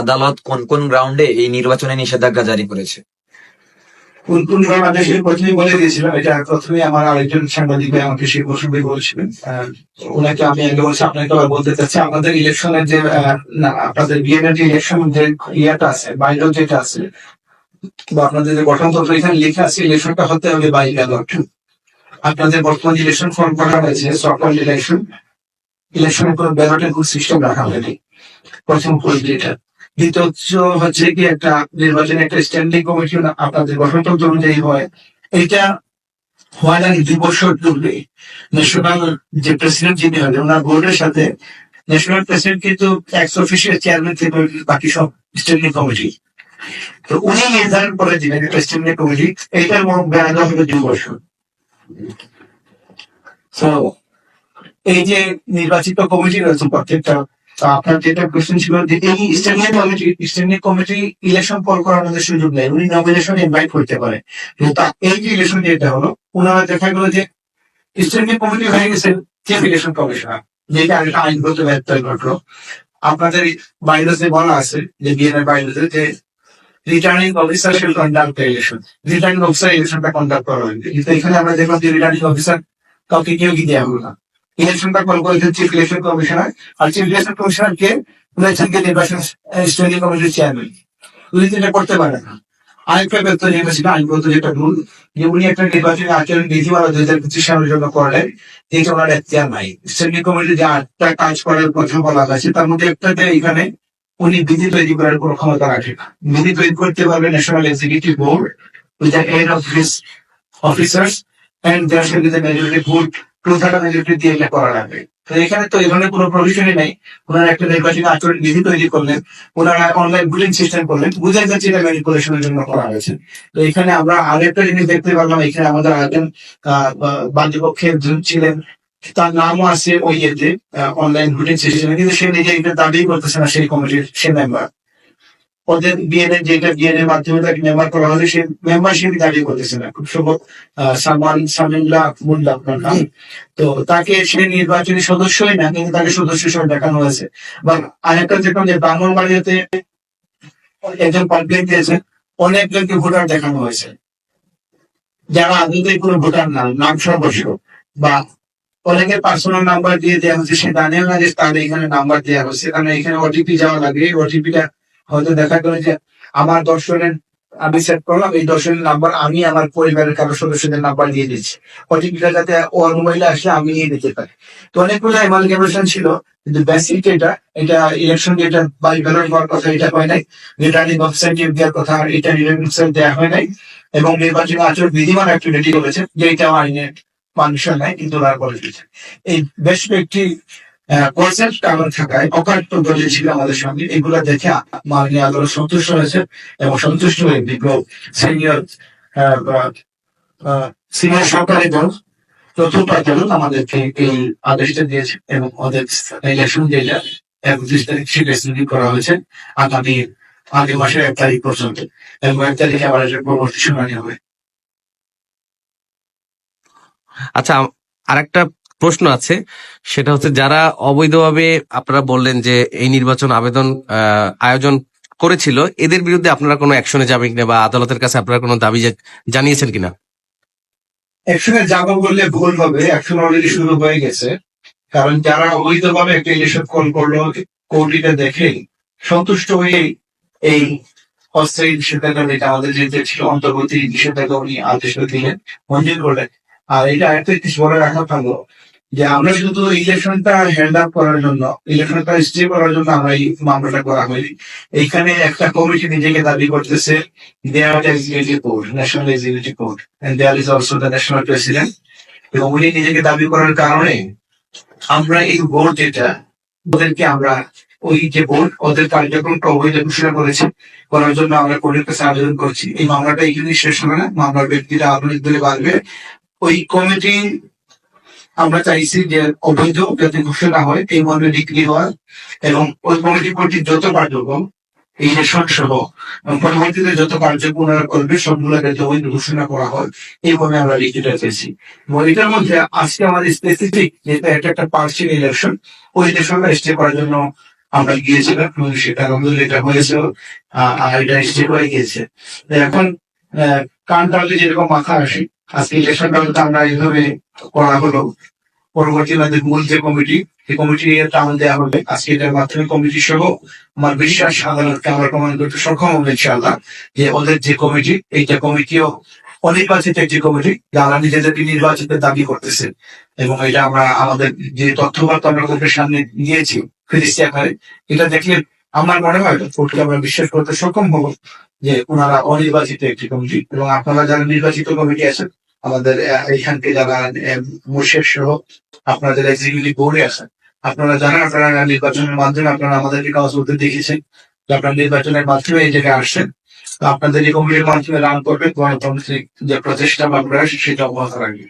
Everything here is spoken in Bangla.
আদালত কোন কোন গ্রাউন্ডে এই নির্বাচনে নিষেধাজ্ঞা জারি করেছে? কোন কোন বাংলাদেশ প্রথমে বলে দিয়েছিলাম। এটা প্রথমে আমার আরেকজন সাংবাদিক আমাকে সেই প্রসঙ্গে বলছিলেন। ওনাকে আমি আগে বলছি, আপনাকে আবার বলতে চাচ্ছি, আমাদের ইলেকশনের যে না, আপনাদের বিএনএর যে ইলেকশন যে ইয়েটা আছে বাইরে যেটা আছে, বা আপনাদের যে গঠনতন্ত্র, এখানে লেখা আছে, ইলেকশনটা হতে হবে বাই ব্যালট আপনাদের বর্তমান ইলেকশন ফর্ম করা হয়েছে সকল ইলেকশন ইলেকশনের কোনো ব্যালটের কোনো সিস্টেম রাখা হয়নি। প্রথম পয়েন্ট এটা দ্বিতীয় হচ্ছে কি একটা নির্বাচনে একটা স্ট্যান্ডিং কমিটি আপনাদের গঠনতন্ত্র অনুযায়ী হয়। এটা হওয়ার আগে দুই বছর ন্যাশনাল যে প্রেসিডেন্ট যিনি ওনার বোর্ডের সাথে ন্যাশনাল প্রেসিডেন্ট কিন্তু এক্স অফিসিয়াল চেয়ারম্যান থেকে বাকি সব স্ট্যান্ডিং কমিটি তো উনি নির্ধারণ করে দিবেন একটা স্ট্যান্ডিং কমিটি এইটার হবে দুই বছর। এই যে নির্বাচিত কমিটি রয়েছে প্রত্যেকটা আপনার যেটা কোশ্চেন ছিল যে এই standing committee standing committee election call করানোর সুযোগ নেই। উনি নমিনেশন ইনভাইট করতে পারে। কিন্তু এই যে ইলেকশন যেটা হলো ওনারা দেখা গেল যে স্ট্যান্ডিং কমিটি হয়ে গেছে চিফ ইলেকশন কমিশনার যেটা আইনগত ব্যর্থ ঘটলো। আপনাদের বাইরেতে বলা আছে, যে বিএনএর বাইরেতে যে returning officer shall conduct election returning officer ইলেকশনটা কন্ডাক্ট করা হয়েছে কিন্তু এখানে আমরা দেখলাম যে রিটার্নিং অফিসার কাউকে কেউ কি হলো না। ইলেকশনটা কল করেছেন চিফ ইলেকশন কমিশনার আর চিফ ইলেকশন কমিশনার কে বলেছেন যে নির্বাচন স্ট্যান্ডিং কমিটির চেয়ারম্যান উনি এটা করতে পারে না। আরেকটা ব্যক্তি নির্বাচিত আইনগত যেটা রুল যে উনি একটা নির্বাচনী আচরণ বিধিমালা দুই হাজার পঁচিশ সালের জন্য করলেন যেটা ওনার এখতিয়ার নাই। স্ট্যান্ডিং কমিটি যে আটটা কাজ করার কথা বলা হয়েছে, তার মধ্যে একটা একটাতে এখানে উনি বিধি তৈরি করার কোনো ক্ষমতা রাখে না। বিধি তৈরি করতে পারবে national executive board with the head of his officers and there should be the majority vote two third দিয়ে এটা করা লাগবে। তো এখানে তো এখানে কোনো প্রভিশনই নেই। ওনারা একটা নির্বাচনী আচরণ বিধি তৈরি করলেন। ওনারা অনলাইন বুলিং সিস্টেম করলেন। বুঝাই যাচ্ছে এটা ম্যানিপুলেশনের জন্য করা হয়েছে। তো এখানে আমরা আরেকটা জিনিস দেখতে পারলাম। এখানে আমাদের আরেকজন বাদ্যপক্ষের ছিলেন, তার নামও আছে ওই ইয়েতে অনলাইন ভোটিং সিস্টেমে কিন্তু সে নিজে এটা দাবি করতেছে না, সেই কমিটির সে মেম্বার ওদের বিএনএ যেটা বিএনএর মাধ্যমে তাকে মেম্বার করা হলে সে মেম্বারশিপ দাবি করতেছে না। খুব সম্ভব সালমান সামিল্লা মুল্লা আপনার নাম। তো তাকে সে নির্বাচনী সদস্যই না, কিন্তু তাকে সদস্য হিসেবে দেখানো হয়েছে। বা আরেকটা যেরকম যে ব্রাহ্মণবাড়িয়াতে একজন কমপ্লেন দিয়েছে, অনেকজনকে ভোটার দেখানো হয়েছে। যারা আদতে কোনো ভোটার না, নাম সর্বস্ব। বা অনেকে পার্সোনাল নাম্বার দিয়ে দেওয়া হচ্ছে সে জানেও না যে তার এখানে নাম্বার দেওয়া হচ্ছে কারণ এখানে ওটিপি যাওয়া লাগে ওটিপিটা হয়তো দেখা গেল যে আমার দর্শনের, আমি সেট করলাম, এই দর্শনের নাম্বার আমি আমার পরিবারের কারও সদস্যদের নাম্বার দিয়ে দিচ্ছি। ওটিপিটা যাতে ওর মোবাইলে আসলে আমি নিয়ে দিতে পারি। তো অনেকগুলো এমালগেমেশন ছিল, কিন্তু বেসিক এটা এটা ইলেকশন যেটা বাই ব্যালট হওয়ার কথা এটা হয় নাই। রিটার্নিং অফিসার দেওয়ার কথা এটা রিটার্নিং দেওয়া হয় নাই। এবং নির্বাচনী আচরণ বিধিমান একটা রেডি করেছে যে এটা আইনে পারমিশন নাই কিন্তু ওরা করে দিয়েছে। এই বেশ কয়েকটি কনসেপ্ট কারণ থাকায় অকাট্য দলীয় ছিল আমাদের সঙ্গে এগুলো দেখে মাননীয় আদালত সন্তুষ্ট হয়েছে এবং সন্তুষ্ট হয়ে বিপ্লব সিনিয়র সিনিয়র সরকারি দল চতুর্থ আদালত আমাদেরকে এই আদেশটা দিয়েছে এবং ওদের ইলেকশন যেটা একত্রিশ তারিখ সেটা স্থগিত করা হয়েছে। আগামী আগামী মাসের এক তারিখ পর্যন্ত। এবং এক তারিখে আবার পরবর্তী শুনানি হবে। আচ্ছা আরেকটা প্রশ্ন আছে। সেটা হচ্ছে যারা অবৈধভাবে আপনারা বললেন যে এই নির্বাচন আবেদন আয়োজন করেছিল, এদের বিরুদ্ধে আপনারা কোনো অ্যাকশনে যাবেন কিনা বা আদালতের কাছে আপনারা কোনো দাবি জানিয়েছেন কিনা? একসঙ্গে যাব বললে ভুল হবে একশন অলরেডি শুরু হয়ে গেছে। কারণ যারা অবৈধভাবে একটা ইলেকশন কল করল কোর্টিটা দেখে সন্তুষ্ট হয়ে এই অস্থায়ী নিষেধাজ্ঞা যেটা আমাদের যে ছিল অন্তর্বর্তী নিষেধাজ্ঞা উনি আদেশ দিলেন, মঞ্জুর করলেন। আর এটা একটা কিছু বলে রাখা ভালো যে আমরা শুধু ইলেকশনটা হ্যান্ড আপ করার জন্য ইলেকশনটা স্টে করার জন্য আমরা এই মামলাটা করা হয়নি। এইখানে একটা কমিটি নিজেকে দাবি করতেছে their executive court national executive court and there is also the national president এবং উনি নিজেকে দাবি করার কারণে আমরা এই বোর্ড যেটা, ওদেরকে আমরা ওই যে বোর্ড ওদের কার্যক্রমটা অবৈধ ঘোষণা করেছে, করার জন্য আমরা কোর্টের কাছে আবেদন করছি। এই মামলাটা এখানেই শেষ হবে না, মামলার ব্যক্তিরা আধুনিক দলে বাড়বে। ওই কমিটি আমরা চাইছি যে অবৈধ যাতে ঘোষণা হয় এই মর্মে ডিগ্রি হওয়া এবং ওই কমিটি কর্তৃক যত কার্যক্রম এই ইলেকশন সহ পরবর্তীতে যত কার্যক্রম করবে সবগুলো যাতে অবৈধ ঘোষণা করা হয় এইভাবে আমরা লিখিটা চেয়েছি এবং এটার মধ্যে আজকে আমাদের স্পেসিফিক যেটা এটা একটা পার্সিয়াল ইলেকশন ওই ইলেকশনটা স্টে করার জন্য আমরা গিয়েছিলাম সেটা আলহামদুলিল্লাহ এটা হয়েছে আহ, আর এটা স্টেট হয়ে গিয়েছে। এখন কান যেরকম মাথা আসে আজকে ইলেকশনটা তো আমরা এইভাবে করা হলো। পরবর্তী আমাদের মূল যে কমিটি এই কমিটি টাউন দেওয়া হবে। আজকে এটার মাধ্যমে কমিটি সহ আমার বিশ্বাস আদালতকে আমরা প্রমাণ করতে সক্ষম হবে ইনশাআল্লাহ, যে ওদের যে কমিটি, এইটা কমিটিও অনির্বাচিত একটি কমিটি, যারা নিজেদেরকে নির্বাচিত দাবি করতেছে এবং এটা আমরা আমাদের যে তথ্যবার্তা আমরা ওদের সামনে দিয়েছি, ফিরিস্তি আকারে, এটা দেখলে আমার মনে হয় কোর্টকে আমরা বিশ্বাস করতে সক্ষম হব। যে ওনারা অনির্বাচিত একটি কমিটি এবং আপনারা যারা নির্বাচিত কমিটি আছেন, আমাদের এইখানকে যারা মুর্শেদ সহ আপনাদের এক্সিকিউটিভ বোর্ডে আছেন, আপনারা জানেন, আপনারা নির্বাচনের মাধ্যমে আপনারা আমাদেরকে কাজ করতে দেখেছেন আপনারা নির্বাচনের মাধ্যমে এই জায়গায় আসছেন। আপনাদের এই কমিটির মাধ্যমে রান করবে গণতান্ত্রিক যে প্রচেষ্টা বা প্রয়াস, সেটা অব্যাহত রাখবে।